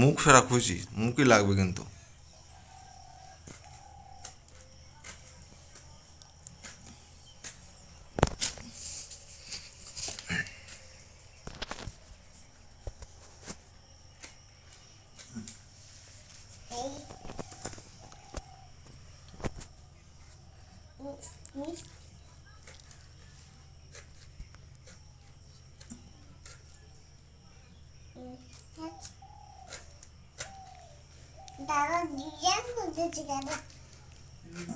মুখ সারা খুশি মুখই লাগবে কিন্তু। এই ডিজাইন করতেছি কেন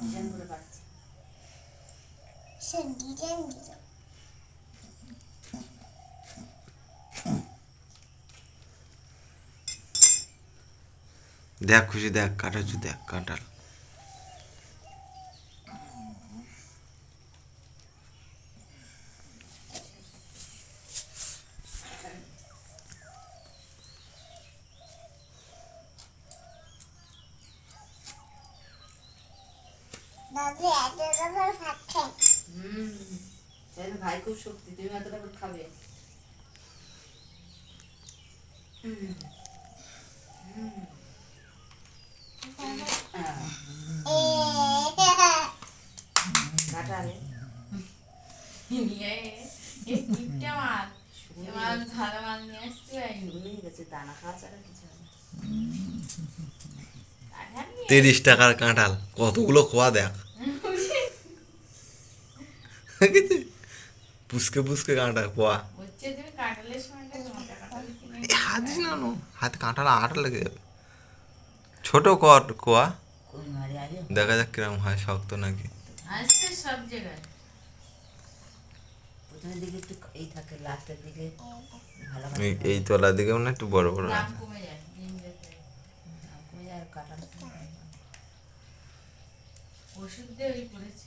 ডিজাইন করে পাচ্ছি সে ডিজাইন দিল। দেখ খুশি দেখ কাটাচ্ছি দেখ কাঁঠাল ভাই খুব শক্তি তুমি এতটা করে খাবে। নিয়ে কিপটা মাছ মাছ ভালো মাছ নিয়ে আসতে পারিনি শুনেই গেছে দানা খাওয়া ছাড়া কিছু তিরিশ টাকার কাঁঠাল কতগুলো খোয়া দেখ দেখেছিস? পুষকে পুষকে কাঁঠাল খোয়া হচ্ছে তুমি কাঁঠালের সময়টা তোমাটা কাঁঠাল কিনে এই হাত দিস না নো। হাতে কাঁঠাল আটা লেগে। যাবে ছোট কট কোয়া দেখা যাক কিরম হয় শক্ত নাকি। সব জায়গায়। দিকে একটু এই থাকে লাস্টের দিকে ভালো এই এই তলার দিকে মানে একটু বড় বড় ওষুধ দিয়ে ওই পড়েছে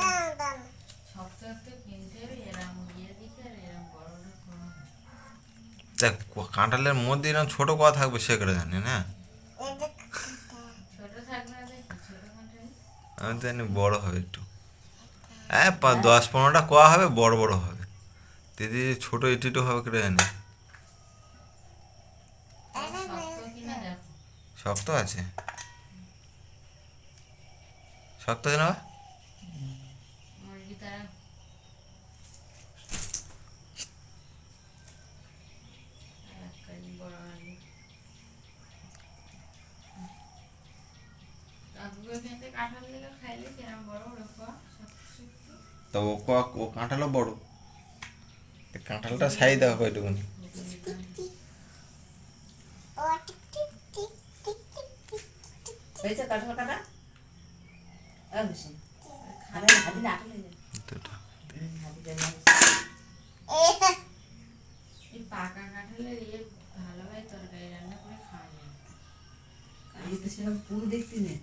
দেখ কাঁঠালের মধ্যে এরকম ছোট কোয়া থাকবে সে করে জানি না? আমি তো জানি বড় হবে একটু। হ্যাঁ পা- দশ পনেরোটা কোয়া হবে বড় বড় হবে। দিদি ছোট ইটিটু হবে করে জানি। শক্ত আছে। শক্ত আছে না বা? মুরগি তারা এক কাজি বড় আলু কাকুকে খেতে কাঁঠাল দিলে খাইলে কিরম বড় বড় খাওয়া শক্ত শক্ত তো ও কোয়া ও কাঁঠালও বড়। কাঁঠালটা সাই দেওয়া কয়টুকুনি। ও টিক টিক টিক টিক টিক টিক টিক হয়েছে কাঁঠাল কাটা আর বেশি। আরে হাতি না আটলে যায় দুটো। হাতিটা এ এই পাকা কাঁঠালের ইয়ে ভালোভাবে তরকারি রান্না করে খাওয়া যায়। সেরকম পুরো দেখতে নেই।